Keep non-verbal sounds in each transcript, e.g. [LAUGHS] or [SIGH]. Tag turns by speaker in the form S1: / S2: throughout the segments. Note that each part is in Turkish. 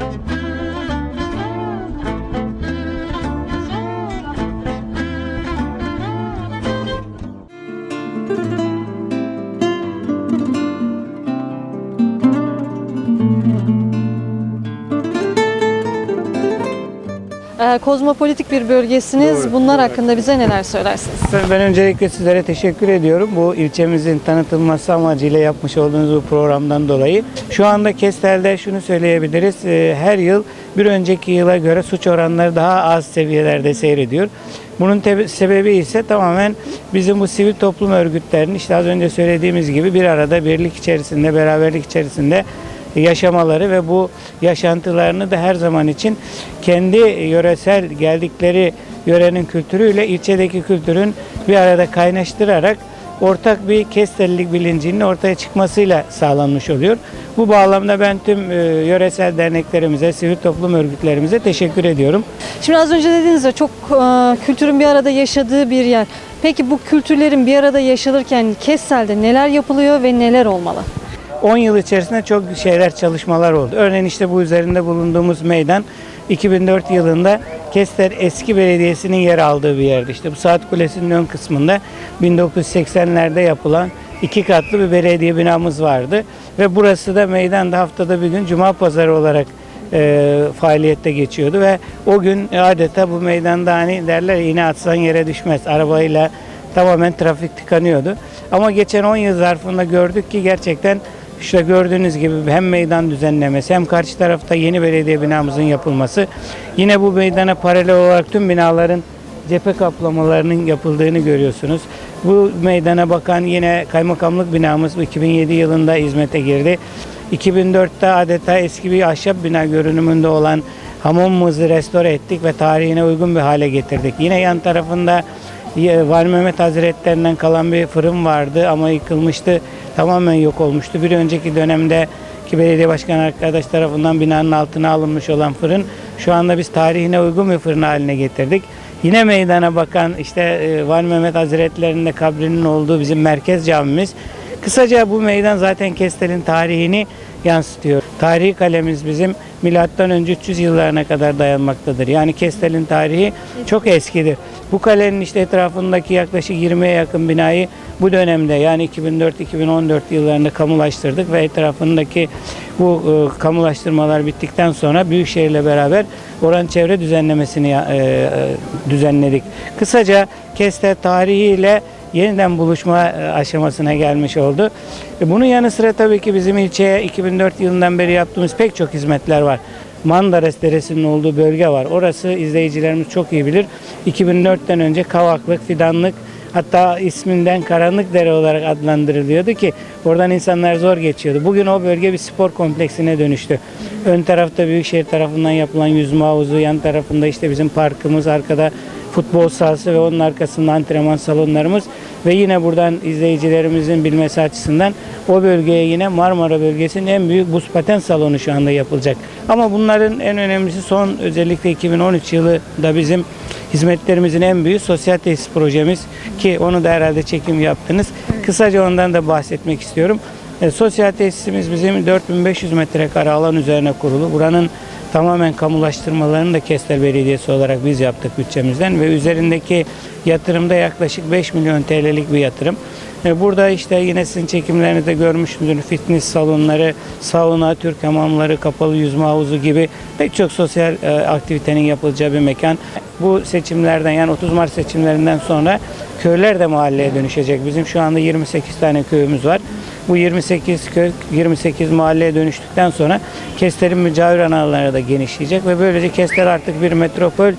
S1: Thank you. Ee, kozmopolitik bir bölgesiniz.
S2: Doğru,
S1: Bunlar
S2: doğru.
S1: hakkında bize neler söylersiniz?
S2: Ben öncelikle sizlere teşekkür ediyorum. Bu ilçemizin tanıtılması amacıyla yapmış olduğunuz bu programdan dolayı. Şu anda Kestel'de şunu söyleyebiliriz. Ee, Her yıl bir önceki yıla göre suç oranları daha az seviyelerde seyrediyor. Bunun sebebi ise tamamen bizim bu sivil toplum örgütlerinin işte az önce söylediğimiz gibi bir arada birlik içerisinde, beraberlik içerisinde yaşamaları ve bu yaşantılarını da her zaman için kendi yöresel geldikleri yörenin kültürüyle ilçedeki kültürün bir arada kaynaştırarak ortak bir kestellilik bilincinin ortaya çıkmasıyla sağlanmış oluyor. Bu bağlamda ben tüm e, yöresel derneklerimize, sivil toplum örgütlerimize teşekkür ediyorum.
S1: Şimdi az önce dediğiniz ya çok e, kültürün bir arada yaşadığı bir yer. Peki bu kültürlerin bir arada yaşanırken Kessel'de neler yapılıyor ve neler olmalı?
S2: 10 yıl içerisinde çok şeyler çalışmalar oldu. Örneğin işte bu üzerinde bulunduğumuz meydan 2004 yılında Kestel Eski Belediyesi'nin yer aldığı bir yerdi. İşte bu Saat Kulesi'nin ön kısmında 1980'lerde yapılan iki katlı bir belediye binamız vardı. Ve burası da meydanda haftada bir gün Cuma Pazarı olarak e, faaliyette geçiyordu ve o gün adeta bu meydanda hani derler iğne atsan yere düşmez arabayla tamamen trafik tıkanıyordu. Ama geçen 10 yıl zarfında gördük ki gerçekten işte gördüğünüz gibi hem meydan düzenlemesi hem karşı tarafta yeni belediye binamızın yapılması yine bu meydana paralel olarak tüm binaların cephe kaplamalarının yapıldığını görüyorsunuz. Bu meydana bakan yine kaymakamlık binamız 2007 yılında hizmete girdi. 2004'te adeta eski bir ahşap bina görünümünde olan hamamımızı restore ettik ve tarihine uygun bir hale getirdik. Yine yan tarafında Vali Mehmet Hazretlerinden kalan bir fırın vardı ama yıkılmıştı. Tamamen yok olmuştu. Bir önceki dönemde ki belediye başkanı arkadaş tarafından binanın altına alınmış olan fırın şu anda biz tarihine uygun bir fırın haline getirdik. Yine meydana bakan işte e, Vali Mehmet Hazretleri'nin de kabrinin olduğu bizim merkez camimiz. Kısaca bu meydan zaten Kestel'in tarihini yansıtıyor. Tarihi kalemiz bizim milattan önce 300 yıllarına kadar dayanmaktadır. Yani Kestel'in tarihi çok eskidir. Bu kalenin işte etrafındaki yaklaşık 20'ye yakın binayı bu dönemde yani 2004-2014 yıllarında kamulaştırdık ve etrafındaki bu e, kamulaştırmalar bittikten sonra Büyükşehir'le beraber oranın çevre düzenlemesini e, e, düzenledik. Kısaca Kestel tarihiyle yeniden buluşma e, aşamasına gelmiş oldu. E, Bunun yanı sıra tabii ki bizim ilçeye 2004 yılından beri yaptığımız pek çok hizmetler var. Mandares Deresi'nin olduğu bölge var. Orası izleyicilerimiz çok iyi bilir. 2004'ten önce Kavaklık, Fidanlık hatta isminden Karanlık Dere olarak adlandırılıyordu ki oradan insanlar zor geçiyordu. Bugün o bölge bir spor kompleksine dönüştü. Ön tarafta Büyükşehir tarafından yapılan yüzme havuzu, yan tarafında işte bizim parkımız, arkada futbol sahası ve onun arkasında antrenman salonlarımız ve yine buradan izleyicilerimizin bilmesi açısından o bölgeye yine Marmara bölgesinin en büyük buz paten salonu şu anda yapılacak. Ama bunların en önemlisi son özellikle 2013 yılı da bizim hizmetlerimizin en büyüğü sosyal tesis projemiz ki onu da herhalde çekim yaptınız. Kısaca ondan da bahsetmek istiyorum. E, sosyal tesisimiz bizim 4500 metrekare alan üzerine kurulu. Buranın tamamen kamulaştırmalarını da Kestel Belediyesi olarak biz yaptık bütçemizden ve üzerindeki yatırımda yaklaşık 5 milyon TL'lik bir yatırım. E, Burada işte yine sizin çekimlerinizde görmüşsünüzdür fitness salonları, sauna, Türk hamamları, kapalı yüzme havuzu gibi pek çok sosyal e, aktivitenin yapılacağı bir mekan. Bu seçimlerden yani 30 Mart seçimlerinden sonra köyler de mahalleye dönüşecek. Bizim şu anda 28 tane köyümüz var. Bu 28 köy, 28 mahalleye dönüştükten sonra Kestel'in mücavir analarına da genişleyecek ve böylece Kestel artık bir metropol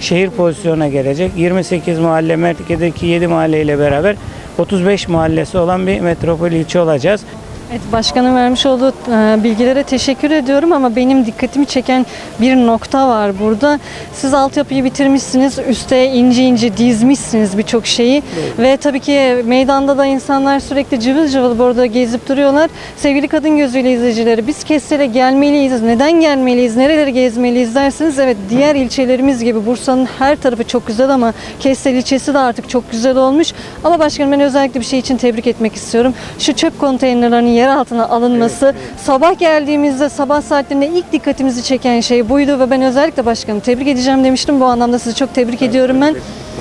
S2: şehir pozisyonuna gelecek. 28 mahalle, merkezdeki 7 mahalle ile beraber 35 mahallesi olan bir metropol ilçe olacağız.
S1: Evet, başkanın vermiş olduğu e, bilgilere teşekkür ediyorum ama benim dikkatimi çeken bir nokta var burada. Siz altyapıyı bitirmişsiniz, üste ince ince dizmişsiniz birçok şeyi ve tabii ki meydanda da insanlar sürekli cıvıl cıvıl burada gezip duruyorlar. Sevgili kadın gözüyle izleyicileri biz Kestel'e gelmeliyiz, neden gelmeliyiz, nereleri gezmeliyiz dersiniz. Evet diğer ilçelerimiz gibi Bursa'nın her tarafı çok güzel ama Kestel ilçesi de artık çok güzel olmuş. Ama başkanım ben özellikle bir şey için tebrik etmek istiyorum. Şu çöp konteynerlarının yer altına alınması sabah geldiğimizde sabah saatlerinde ilk dikkatimizi çeken şey buydu ve ben özellikle başkanım tebrik edeceğim demiştim. Bu anlamda sizi çok tebrik ediyorum ben.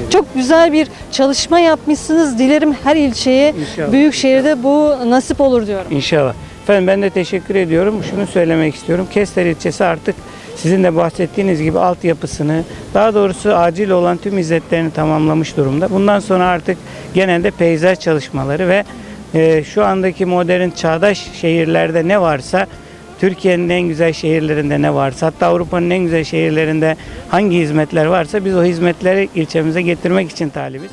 S1: Çok güzel bir çalışma yapmışsınız. Dilerim her ilçeye,
S2: İnşallah.
S1: büyük şehirde bu nasip olur diyorum.
S2: İnşallah. Efendim ben de teşekkür ediyorum. Şunu söylemek istiyorum. Kester ilçesi artık sizin de bahsettiğiniz gibi altyapısını, daha doğrusu acil olan tüm hizmetlerini tamamlamış durumda. Bundan sonra artık genelde peyzaj çalışmaları ve e, şu andaki modern çağdaş şehirlerde ne varsa Türkiye'nin en güzel şehirlerinde ne varsa hatta Avrupa'nın en güzel şehirlerinde hangi hizmetler varsa biz o hizmetleri ilçemize getirmek için talibiz.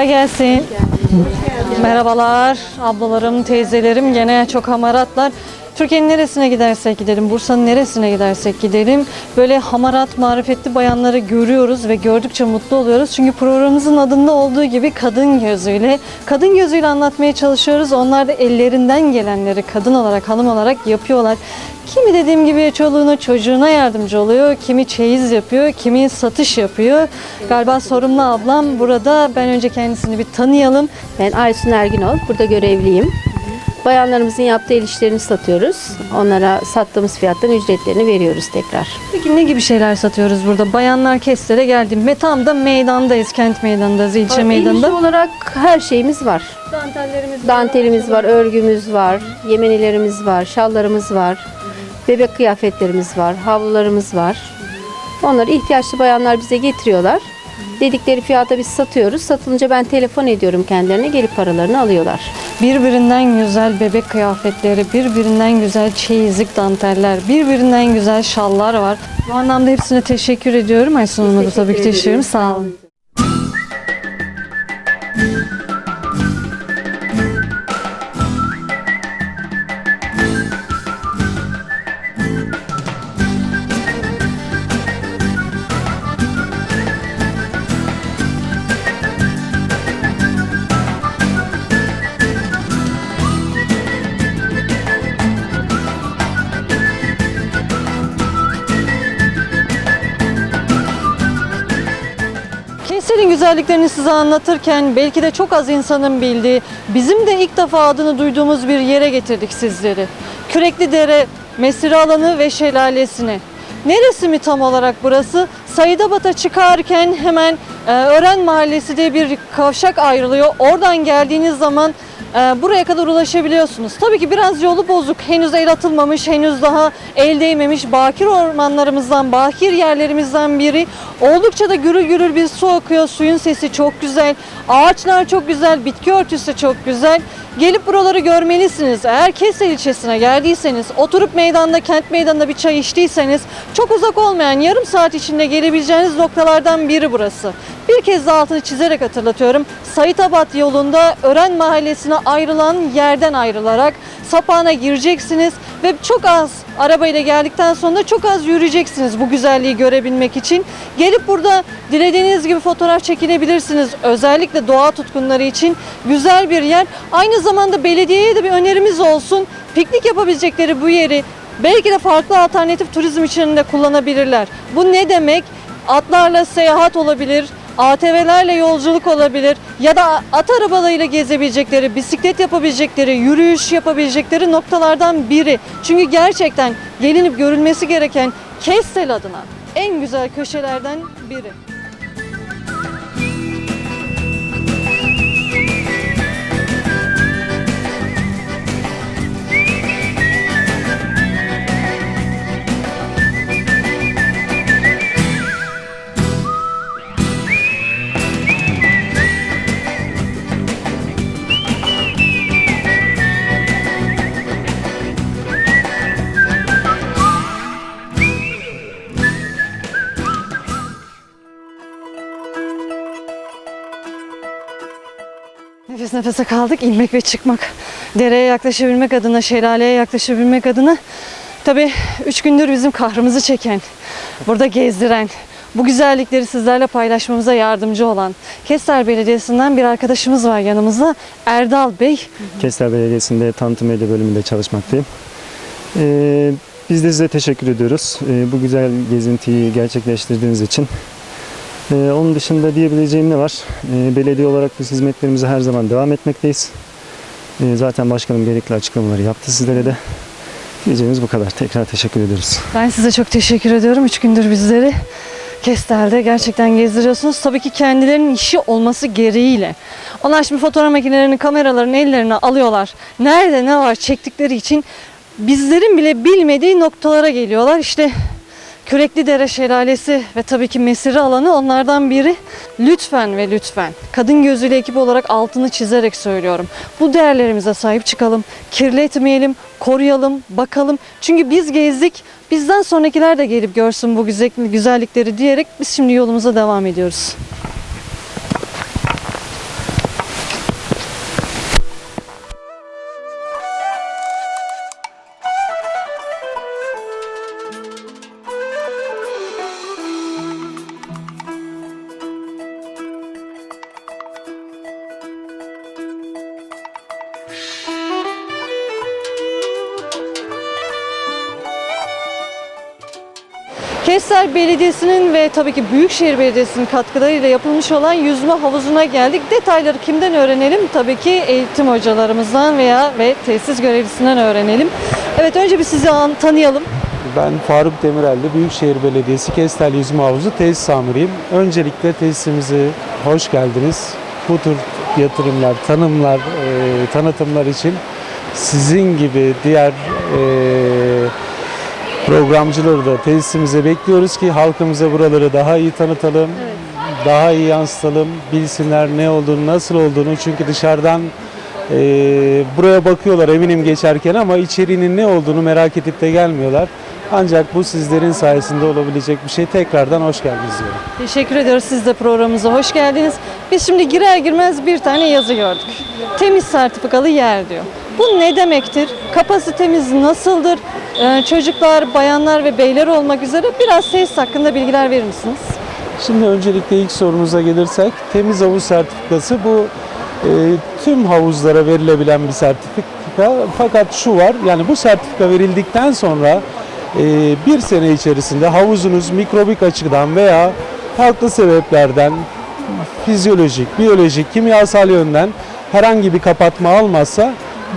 S1: Kolay gelsin. Merhabalar ablalarım, teyzelerim gene çok hamaratlar. Türkiye'nin neresine gidersek gidelim, Bursa'nın neresine gidersek gidelim böyle hamarat, marifetli bayanları görüyoruz ve gördükçe mutlu oluyoruz. Çünkü programımızın adında olduğu gibi kadın gözüyle, kadın gözüyle anlatmaya çalışıyoruz. Onlar da ellerinden gelenleri kadın olarak, hanım olarak yapıyorlar. Kimi dediğim gibi çoluğuna çocuğuna yardımcı oluyor, kimi çeyiz yapıyor, kimi satış yapıyor. Galiba sorumlu ablam burada. Ben önce kendisini bir tanıyalım.
S3: Ben Aysun Erginol. Burada görevliyim. Bayanlarımızın yaptığı el işlerini satıyoruz. Onlara sattığımız fiyattan ücretlerini veriyoruz tekrar.
S1: Peki ne gibi şeyler satıyoruz burada? Bayanlar Kestel'e geldim tam da meydandayız, kent meydanındayız, ilçe meydanında.
S3: olarak her şeyimiz var.
S1: Dantellerimiz
S3: Dantelimiz var, örgümüz var, yemenilerimiz var, şallarımız var, bebek kıyafetlerimiz var, havlularımız var. Onları ihtiyaçlı bayanlar bize getiriyorlar. Dedikleri fiyata biz satıyoruz. Satılınca ben telefon ediyorum kendilerine gelip paralarını alıyorlar.
S1: Birbirinden güzel bebek kıyafetleri, birbirinden güzel çeyizlik danteller, birbirinden güzel şallar var. Bu anlamda hepsine teşekkür ediyorum. Aysun Hanım'a da tabii ki teşekkür ederim. Sağ olun. Güzelliklerini size anlatırken belki de çok az insanın bildiği, bizim de ilk defa adını duyduğumuz bir yere getirdik sizleri. Kürekli Dere, mesire alanı ve şelalesini. Neresi mi tam olarak burası? Sayıdabat'a çıkarken hemen e, Ören Mahallesi diye bir kavşak ayrılıyor. Oradan geldiğiniz zaman buraya kadar ulaşabiliyorsunuz. Tabii ki biraz yolu bozuk. Henüz el atılmamış, henüz daha el değmemiş. Bakir ormanlarımızdan, bakir yerlerimizden biri. Oldukça da gürül gürül bir su akıyor. Suyun sesi çok güzel. Ağaçlar çok güzel, bitki örtüsü çok güzel. Gelip buraları görmelisiniz. Eğer Kestel ilçesine geldiyseniz, oturup meydanda, kent meydanında bir çay içtiyseniz çok uzak olmayan yarım saat içinde gelebileceğiniz noktalardan biri burası. Bir kez daha altını çizerek hatırlatıyorum. Saitabat yolunda Ören Mahallesi'ne ayrılan yerden ayrılarak sapağına gireceksiniz ve çok az arabayla geldikten sonra çok az yürüyeceksiniz bu güzelliği görebilmek için. Gelip burada dilediğiniz gibi fotoğraf çekinebilirsiniz. Özellikle doğa tutkunları için güzel bir yer. Aynı zamanda belediyeye de bir önerimiz olsun. Piknik yapabilecekleri bu yeri belki de farklı alternatif turizm için de kullanabilirler. Bu ne demek? Atlarla seyahat olabilir, ATV'lerle yolculuk olabilir ya da at arabalarıyla gezebilecekleri, bisiklet yapabilecekleri, yürüyüş yapabilecekleri noktalardan biri. Çünkü gerçekten gelinip görülmesi gereken Kestel adına en güzel köşelerden biri. Nefese kaldık inmek ve çıkmak. Dereye yaklaşabilmek adına, şelaleye yaklaşabilmek adına. Tabii üç gündür bizim kahrımızı çeken, burada gezdiren, bu güzellikleri sizlerle paylaşmamıza yardımcı olan Kestel Belediyesi'nden bir arkadaşımız var yanımızda. Erdal Bey.
S4: Kestel Belediyesi'nde tanıtım medya bölümünde çalışmaktayım. Ee, biz de size teşekkür ediyoruz ee, bu güzel gezintiyi gerçekleştirdiğiniz için. Ee, onun dışında diyebileceğim ne var? Ee, belediye olarak biz hizmetlerimize her zaman devam etmekteyiz. Ee, zaten başkanım gerekli açıklamaları yaptı sizlere de. Diyeceğimiz bu kadar. Tekrar teşekkür ediyoruz.
S1: Ben size çok teşekkür ediyorum. Üç gündür bizleri Kestel'de gerçekten gezdiriyorsunuz. Tabii ki kendilerinin işi olması gereğiyle. Onlar şimdi fotoğraf makinelerini, kameralarını ellerine alıyorlar. Nerede ne var çektikleri için bizlerin bile bilmediği noktalara geliyorlar. İşte Kürekli Dere Şelalesi ve tabii ki mesire alanı onlardan biri. Lütfen ve lütfen kadın gözüyle ekip olarak altını çizerek söylüyorum. Bu değerlerimize sahip çıkalım, kirletmeyelim, koruyalım, bakalım. Çünkü biz gezdik, bizden sonrakiler de gelip görsün bu güzel- güzellikleri diyerek biz şimdi yolumuza devam ediyoruz. Kestel Belediyesi'nin ve tabii ki Büyükşehir Belediyesi'nin katkılarıyla yapılmış olan yüzme havuzuna geldik. Detayları kimden öğrenelim? Tabii ki eğitim hocalarımızdan veya ve tesis görevlisinden öğrenelim. Evet önce bir sizi an- tanıyalım.
S5: Ben Faruk Demirel'de Büyükşehir Belediyesi Kestel Yüzme Havuzu tesis amiriyim. Öncelikle tesisimize hoş geldiniz. Bu tür yatırımlar, tanımlar, e, tanıtımlar için sizin gibi diğer e, programcıları da tesisimize bekliyoruz ki halkımıza buraları daha iyi tanıtalım, daha iyi yansıtalım, bilsinler ne olduğunu, nasıl olduğunu. Çünkü dışarıdan e, buraya bakıyorlar eminim geçerken ama içeriğinin ne olduğunu merak edip de gelmiyorlar. Ancak bu sizlerin sayesinde olabilecek bir şey. Tekrardan hoş geldiniz diyorum.
S1: Teşekkür ediyoruz. Siz de programımıza hoş geldiniz. Biz şimdi girer girmez bir tane yazı gördük. Temiz sertifikalı yer diyor. Bu ne demektir? Kapasitemiz nasıldır? Ee, çocuklar, bayanlar ve beyler olmak üzere biraz tesis hakkında bilgiler verir misiniz?
S5: Şimdi öncelikle ilk sorunuza gelirsek temiz havuz sertifikası bu e, tüm havuzlara verilebilen bir sertifika. Fakat şu var yani bu sertifika verildikten sonra e, bir sene içerisinde havuzunuz mikrobik açıdan veya farklı sebeplerden fizyolojik, biyolojik, kimyasal yönden herhangi bir kapatma almazsa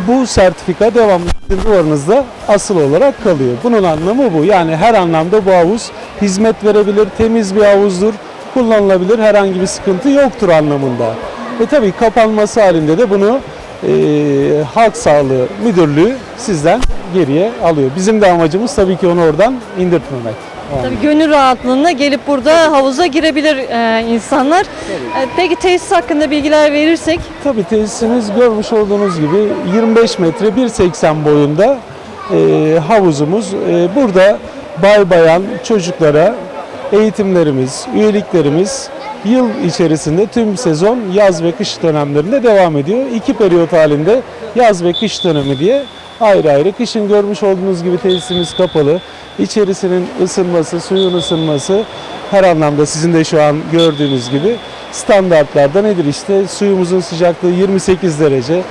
S5: bu sertifika devamlı duvarınızda asıl olarak kalıyor. Bunun anlamı bu. Yani her anlamda bu havuz hizmet verebilir, temiz bir havuzdur, kullanılabilir, herhangi bir sıkıntı yoktur anlamında. Ve tabii kapanması halinde de bunu e, Halk Sağlığı Müdürlüğü sizden geriye alıyor. Bizim de amacımız tabii ki onu oradan indirtmemek.
S1: Tabii gönül rahatlığına gelip burada havuza girebilir e, insanlar. E, peki tesis hakkında bilgiler verirsek
S5: Tabii tesisimiz görmüş olduğunuz gibi 25 metre 1.80 boyunda e, havuzumuz. E, burada bay bayan çocuklara eğitimlerimiz, üyeliklerimiz yıl içerisinde tüm sezon yaz ve kış dönemlerinde devam ediyor. İki periyot halinde yaz ve kış dönemi diye ayrı ayrı. Kışın görmüş olduğunuz gibi tesisimiz kapalı. İçerisinin ısınması, suyun ısınması her anlamda sizin de şu an gördüğünüz gibi standartlarda nedir işte suyumuzun sıcaklığı 28 derece,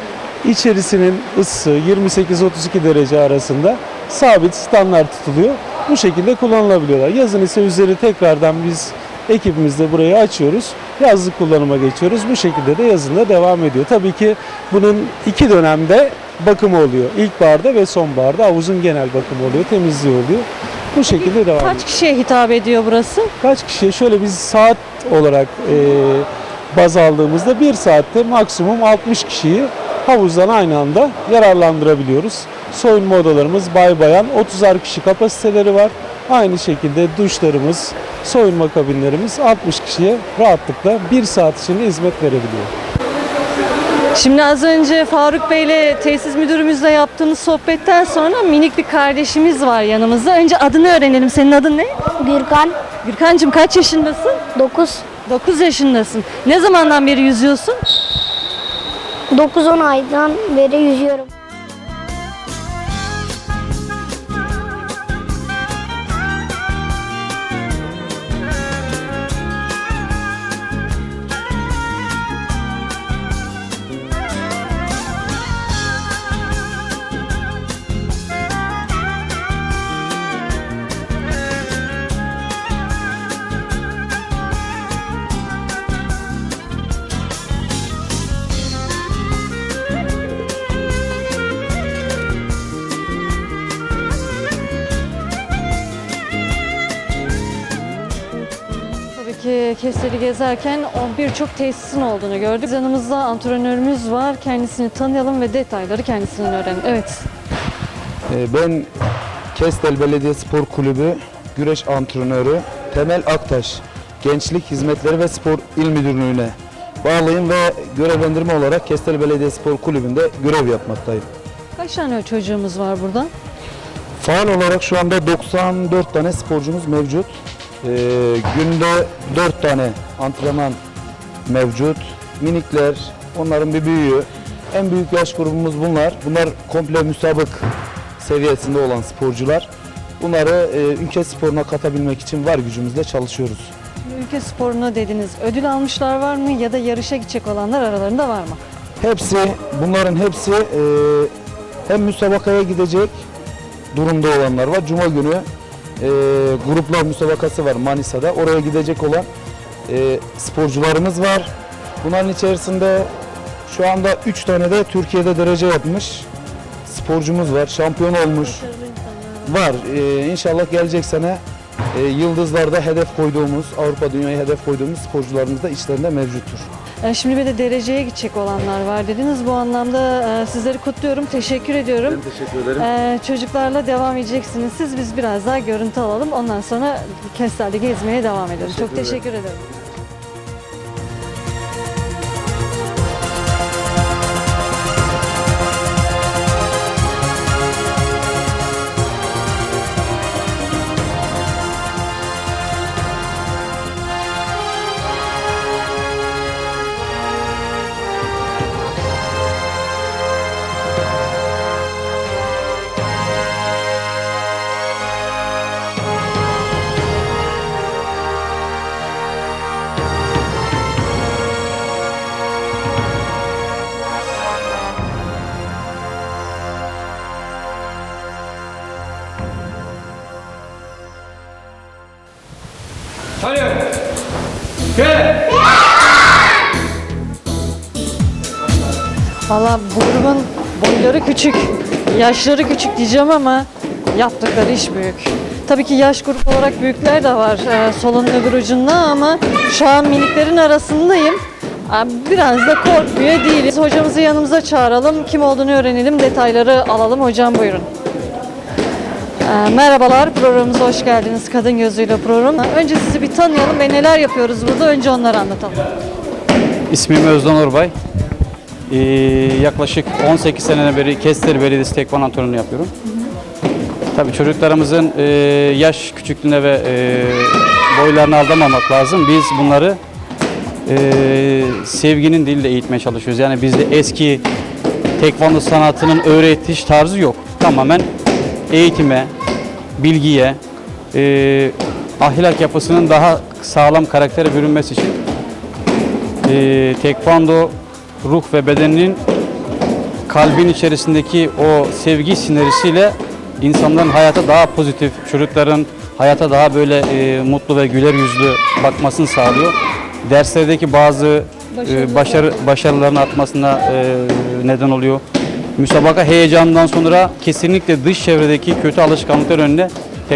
S5: içerisinin ısısı 28-32 derece arasında sabit standart tutuluyor. Bu şekilde kullanılabiliyorlar. Yazın ise üzeri tekrardan biz ekibimizle burayı açıyoruz. Yazlık kullanıma geçiyoruz. Bu şekilde de yazında devam ediyor. Tabii ki bunun iki dönemde bakımı oluyor. İlkbaharda ve sonbaharda havuzun genel bakımı oluyor, temizliği oluyor. Bu şekilde devam ediyor.
S1: kaç kişiye hitap ediyor burası?
S5: Kaç kişi şöyle biz saat olarak e, baz aldığımızda bir saatte maksimum 60 kişiyi havuzdan aynı anda yararlandırabiliyoruz. Soyunma odalarımız bay bayan 30'ar kişi kapasiteleri var. Aynı şekilde duşlarımız, soyunma kabinlerimiz 60 kişiye rahatlıkla bir saat içinde hizmet verebiliyor.
S1: Şimdi az önce Faruk Bey'le tesis müdürümüzle yaptığımız sohbetten sonra minik bir kardeşimiz var yanımızda. Önce adını öğrenelim. Senin adın ne?
S6: Gürkan
S1: Gürkan'cığım kaç yaşındasın?
S6: 9
S1: 9 yaşındasın. Ne zamandan beri yüzüyorsun?
S6: 9-10 aydan beri yüzüyorum.
S1: Gezerken birçok tesisin olduğunu gördük. Yanımızda antrenörümüz var. Kendisini tanıyalım ve detayları kendisinden öğrenelim. Evet.
S7: Ee, Ben Kestel Belediye Spor Kulübü güreş antrenörü Temel Aktaş Gençlik Hizmetleri ve Spor İl Müdürlüğü'ne bağlıyım ve görevlendirme olarak Kestel Belediye Spor Kulübü'nde görev yapmaktayım.
S1: Kaç tane çocuğumuz var burada?
S7: Faal olarak şu anda 94 tane sporcumuz mevcut. Ee, günde 4 tane antrenman mevcut. Minikler, onların bir büyüğü. En büyük yaş grubumuz bunlar. Bunlar komple müsabık seviyesinde olan sporcular. Bunları e, ülke sporuna katabilmek için var gücümüzle çalışıyoruz.
S1: Ülke sporuna dediniz. Ödül almışlar var mı ya da yarışa gidecek olanlar aralarında var mı?
S7: Hepsi, bunların hepsi e, hem müsabakaya gidecek durumda olanlar var. Cuma günü e, gruplar müsabakası var Manisa'da. Oraya gidecek olan e, sporcularımız var. Bunların içerisinde şu anda 3 tane de Türkiye'de derece yapmış sporcumuz var. Şampiyon olmuş. Var. E, inşallah gelecek sene e, yıldızlarda hedef koyduğumuz, Avrupa dünyaya hedef koyduğumuz sporcularımız da içlerinde mevcuttur.
S1: Ee, Şimdi bir de dereceye gidecek olanlar var dediniz. Bu anlamda e, sizleri kutluyorum. Teşekkür ediyorum.
S7: teşekkür ederim.
S1: Ee, çocuklarla devam edeceksiniz. Siz biz biraz daha görüntü alalım. Ondan sonra Kestel'de gezmeye devam ederiz. Çok teşekkür ederim. Valla bu grubun boyları küçük, yaşları küçük diyeceğim ama yaptıkları iş büyük. Tabii ki yaş grup olarak büyükler de var e, solun öbür ucunda ama şu an miniklerin arasındayım. Aa, Biraz da korkmuyor değiliz. Hocamızı yanımıza çağıralım, kim olduğunu öğrenelim, detayları alalım. Hocam buyurun. Ee, Merhabalar, programımıza hoş geldiniz. Kadın Gözüyle program. Önce sizi bir tanıyalım ve neler yapıyoruz burada. Önce onları anlatalım.
S8: İsmim Özdan Orbay. Ee, yaklaşık 18 seneden beri Kester Belediyesi Tekvan antrenörlüğü yapıyorum. Tabii çocuklarımızın e, yaş küçüklüğüne ve e, boylarına aldamamak lazım. Biz bunları e, sevginin diliyle eğitmeye çalışıyoruz. Yani bizde eski tekvando sanatının öğretiş tarzı yok. Tamamen eğitime, bilgiye, e, ahlak yapısının daha sağlam karaktere bürünmesi için e, tekvando ruh ve bedeninin kalbin içerisindeki o sevgi sinerjisiyle insanların hayata daha pozitif, çocukların hayata daha böyle e, mutlu ve güler yüzlü bakmasını sağlıyor. Derslerdeki bazı e, başarı başarılarını atmasına e, neden oluyor. Müsabaka heyecanından sonra kesinlikle dış çevredeki kötü alışkanlıklar önüne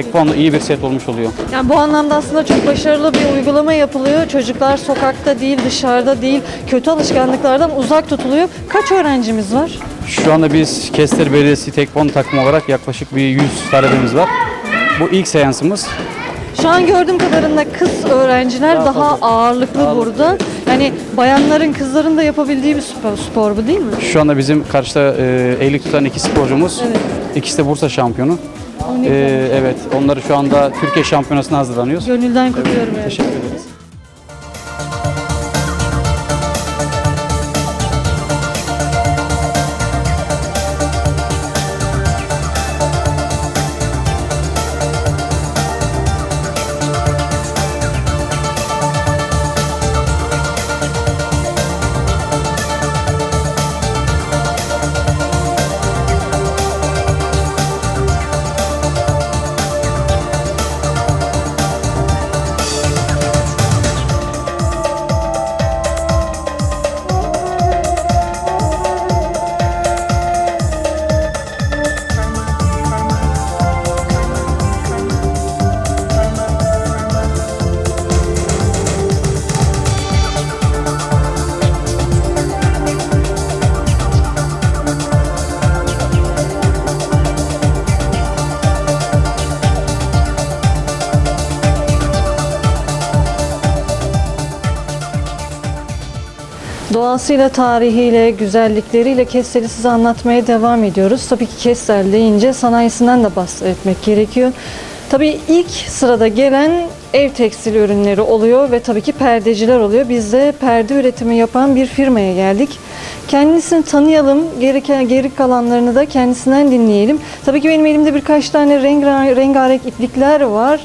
S8: tekvando iyi bir set olmuş oluyor.
S1: Yani bu anlamda aslında çok başarılı bir uygulama yapılıyor. Çocuklar sokakta değil, dışarıda değil, kötü alışkanlıklardan uzak tutuluyor. Kaç öğrencimiz var?
S8: Şu anda biz Kester Belediyesi Tekvando takımı olarak yaklaşık bir 100 talebemiz var. Bu ilk seansımız.
S1: Şu an gördüğüm kadarıyla kız öğrenciler daha, ağırlıklı burada. Yani bayanların, kızların da yapabildiği bir spor, spor bu değil mi?
S8: Şu anda bizim karşıda e, eğilik tutan iki sporcumuz.
S1: Evet.
S8: İkisi de Bursa şampiyonu. E,
S1: güzel.
S8: evet, onları şu anda Türkiye şampiyonasına hazırlanıyoruz.
S1: Gönülden kutluyorum. evet.
S8: Teşekkür ederiz.
S1: Doğasıyla, tarihiyle, güzellikleriyle Kestel'i size anlatmaya devam ediyoruz. Tabii ki Kestel deyince sanayisinden de bahsetmek gerekiyor. Tabii ilk sırada gelen ev tekstil ürünleri oluyor ve tabii ki perdeciler oluyor. Biz de perde üretimi yapan bir firmaya geldik. Kendisini tanıyalım, geri, geri kalanlarını da kendisinden dinleyelim. Tabii ki benim elimde birkaç tane renk, rengarenk iplikler var.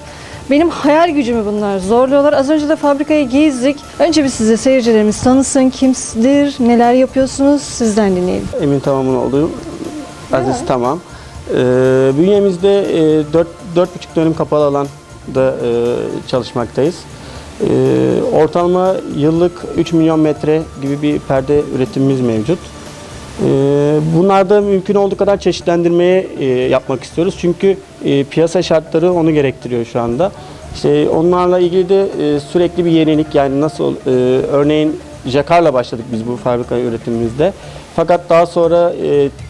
S1: Benim hayal gücümü bunlar zorluyorlar. Az önce de fabrikayı gezdik. Önce bir size seyircilerimiz tanısın. Kimdir, neler yapıyorsunuz sizden dinleyelim.
S9: Emin Tamam'ın olduğu Aziz Tamam. Ee, bünyemizde e, 4 4,5 dönüm kapalı alanda e, çalışmaktayız. Ee, ortalama yıllık 3 milyon metre gibi bir perde üretimimiz mevcut. Ee, bunlarda mümkün olduğu kadar çeşitlendirmeye e, yapmak istiyoruz. Çünkü e, piyasa şartları onu gerektiriyor şu anda. İşte onlarla ilgili de e, sürekli bir yenilik yani nasıl örneğin Jakar'la başladık biz bu fabrika üretimimizde. Fakat daha sonra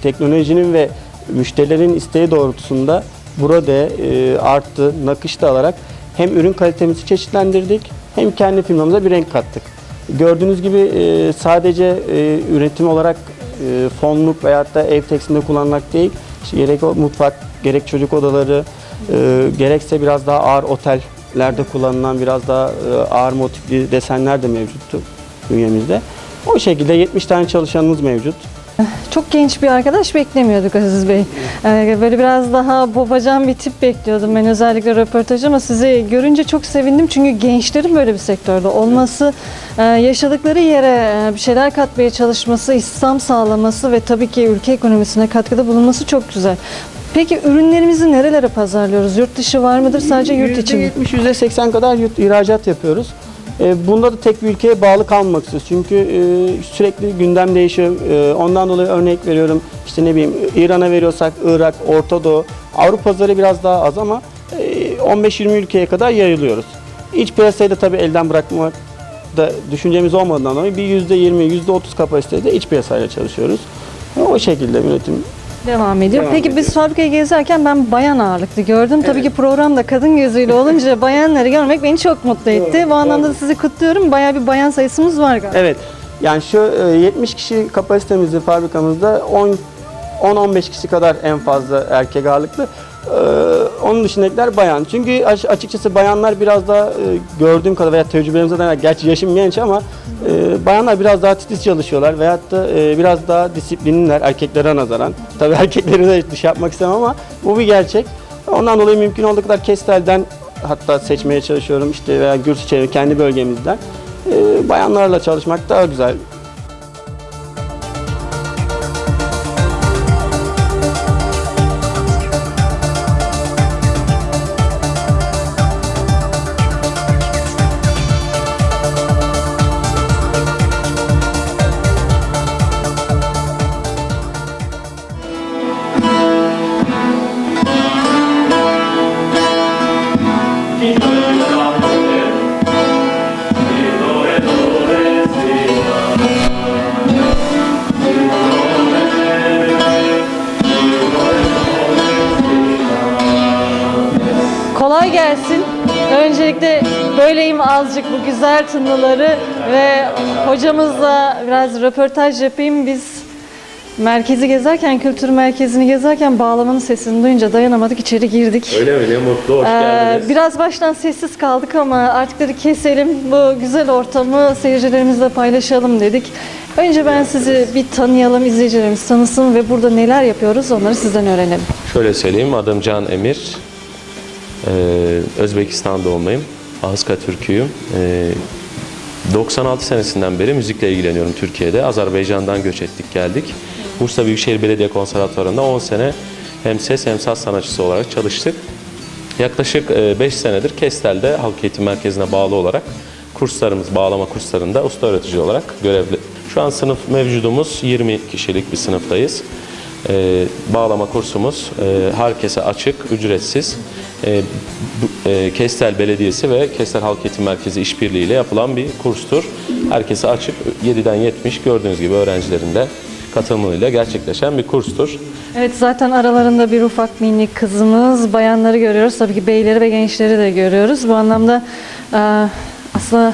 S9: teknolojinin ve müşterilerin isteği doğrultusunda burada e, arttı, nakış da alarak hem ürün kalitemizi çeşitlendirdik hem kendi firmamıza bir renk kattık. Gördüğünüz gibi sadece üretim olarak e, fonluk veyahut da ev tekstilinde kullanmak değil, işte gerek mutfak, gerek çocuk odaları, e, gerekse biraz daha ağır otellerde kullanılan biraz daha e, ağır motifli desenler de mevcuttu bünyemizde. O şekilde 70 tane çalışanımız mevcut.
S1: Çok genç bir arkadaş beklemiyorduk Aziz Bey. Ee, Böyle biraz daha babacan bir tip bekliyordum ben özellikle röportaj ama sizi görünce çok sevindim. Çünkü gençlerin böyle bir sektörde olması, e, yaşadıkları yere e, bir şeyler katmaya çalışması, istihdam sağlaması ve tabii ki ülke ekonomisine katkıda bulunması çok güzel. Peki ürünlerimizi nerelere pazarlıyoruz? Yurt dışı var mıdır? Sadece yurt içi mi?
S9: %70, %80 kadar yurt ihracat yapıyoruz. E, Bunda da tek bir ülkeye bağlı kalmak istiyoruz. Çünkü e, sürekli gündem değişiyor. E, Ondan dolayı örnek veriyorum. İşte ne bileyim İran'a veriyorsak Irak, Orta Doğu. Avrupa pazarı biraz daha az ama e, 15-20 ülkeye kadar yayılıyoruz. İç piyasayı da tabii elden bırakmak da düşüncemiz olmadığından dolayı bir %20, %30 kapasitede iç piyasayla çalışıyoruz. O şekilde üretim
S1: Devam ediyor.
S9: Devam
S1: Peki
S9: ediyor.
S1: biz fabrikayı gezerken ben bayan ağırlıklı gördüm. Tabii ki programda kadın gözüyle olunca [LAUGHS] bayanları görmek beni çok mutlu etti. Bu anlamda da sizi kutluyorum. Bayağı bir bayan sayısımız var galiba.
S9: Evet. Yani şu e, 70 kişi kapasitemizde fabrikamızda 10 10-15 kişi kadar en fazla erkek ağırlıklı. Onun dışındakiler bayan. Çünkü aç- açıkçası bayanlar biraz daha e, gördüğüm kadar veya tecrübelerimize dayanak, gerçi yaşım genç ama e, bayanlar biraz daha titiz çalışıyorlar veyahut da e, biraz daha disiplinliler erkeklere nazaran. Tabii [LAUGHS] erkekleri de dış yapmak istemem ama bu bir gerçek. Ondan dolayı mümkün olduğu kadar kestelden hatta seçmeye çalışıyorum işte veya Gürsü çevre kendi bölgemizden. Bayanlarla çalışmak daha güzel.
S1: Böyleyim azıcık bu güzel tınıları ve hocamızla biraz röportaj yapayım. Biz merkezi gezerken, kültür merkezini gezerken bağlamanın sesini duyunca dayanamadık içeri girdik.
S10: Öyle mi? Ne mutlu. Hoş
S1: Ee,
S10: geldiniz.
S1: biraz baştan sessiz kaldık ama artık dedik keselim bu güzel ortamı seyircilerimizle paylaşalım dedik. Önce ben sizi bir tanıyalım, izleyicilerimiz tanısın ve burada neler yapıyoruz onları sizden öğrenelim.
S10: Şöyle söyleyeyim. Adım Can Emir. Ee, Özbekistan doğumluyum. Ahıska Türküyüm. Ee, 96 senesinden beri müzikle ilgileniyorum Türkiye'de. Azerbaycan'dan göç ettik geldik. Bursa Büyükşehir Belediye Konservatuvarı'nda 10 sene hem ses hem saz sanatçısı olarak çalıştık. Yaklaşık 5 senedir Kestel'de Halk Eğitim Merkezi'ne bağlı olarak kurslarımız, bağlama kurslarında usta öğretici olarak görevli. Şu an sınıf mevcudumuz 20 kişilik bir sınıftayız. Ee, bağlama kursumuz e, herkese açık, ücretsiz. E, bu- e, Kestel Belediyesi ve Kestel Halk Eğitim Merkezi işbirliğiyle yapılan bir kurstur. Herkese açık, 7'den 70 gördüğünüz gibi öğrencilerin de katılımıyla gerçekleşen bir kurstur.
S1: Evet zaten aralarında bir ufak minik kızımız, bayanları görüyoruz. Tabii ki beyleri ve gençleri de görüyoruz. Bu anlamda e, aslında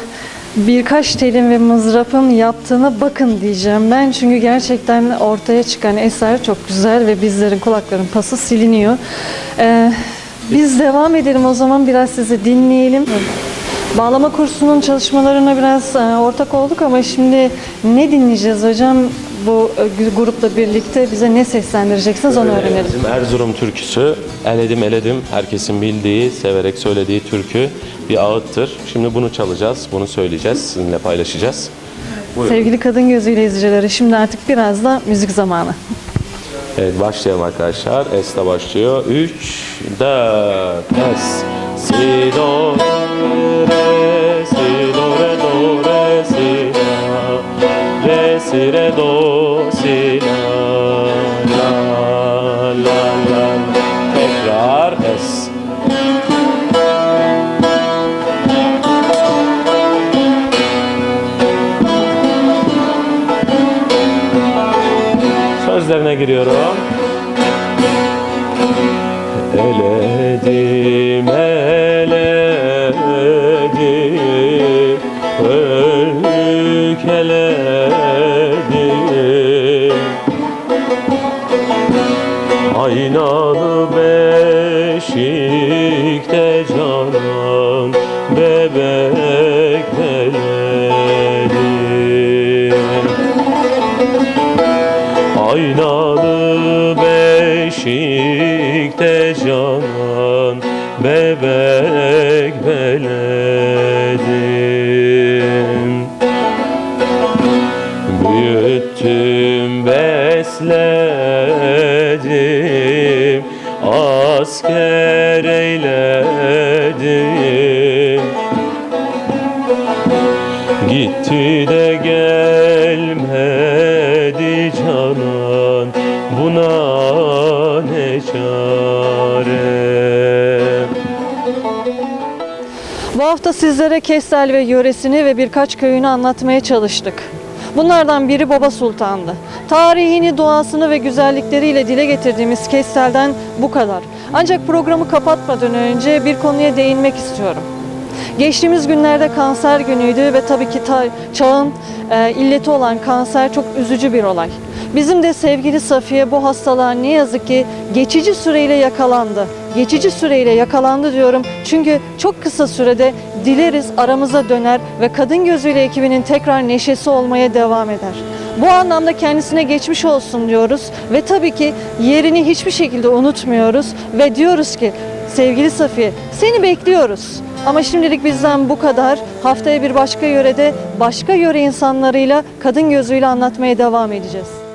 S1: birkaç telin ve mızrapın yaptığına bakın diyeceğim ben. Çünkü gerçekten ortaya çıkan eser çok güzel ve bizlerin kulakların pası siliniyor. Ee, biz devam edelim o zaman biraz sizi dinleyelim. Bağlama kursunun çalışmalarına biraz e, ortak olduk ama şimdi ne dinleyeceğiz hocam? Bu e, grupla birlikte bize ne seslendireceksiniz onu öğrenelim.
S10: Bizim Erzurum türküsü Eledim Eledim herkesin bildiği, severek söylediği türkü bir ağıttır. Şimdi bunu çalacağız, bunu söyleyeceğiz, sizinle paylaşacağız.
S1: Sevgili kadın gözüyle izleyicileri şimdi artık biraz da müzik zamanı.
S10: Evet başlayalım arkadaşlar. Es'te başlıyor. 3, 4, Es. Si, do, re, si, do, re, si, re, do, si, la. La, la, la. Tekrar Es. Sözlerine giriyorum. Eyledim Gitti de gelmedi canan Buna ne çare
S1: Bu hafta sizlere Kestel ve yöresini ve birkaç köyünü anlatmaya çalıştık. Bunlardan biri Baba Sultan'dı. Tarihini, doğasını ve güzellikleriyle dile getirdiğimiz Kestel'den bu kadar. Ancak programı kapatmadan önce bir konuya değinmek istiyorum. Geçtiğimiz günlerde kanser günüydü ve tabii ki ta- çağın e, illeti olan kanser çok üzücü bir olay. Bizim de sevgili Safiye bu hastalığa ne yazık ki geçici süreyle yakalandı. Geçici süreyle yakalandı diyorum çünkü çok kısa sürede dileriz aramıza döner ve kadın gözüyle ekibinin tekrar neşesi olmaya devam eder. Bu anlamda kendisine geçmiş olsun diyoruz ve tabii ki yerini hiçbir şekilde unutmuyoruz ve diyoruz ki sevgili Safiye seni bekliyoruz. Ama şimdilik bizden bu kadar. Haftaya bir başka yörede başka yöre insanlarıyla kadın gözüyle anlatmaya devam edeceğiz.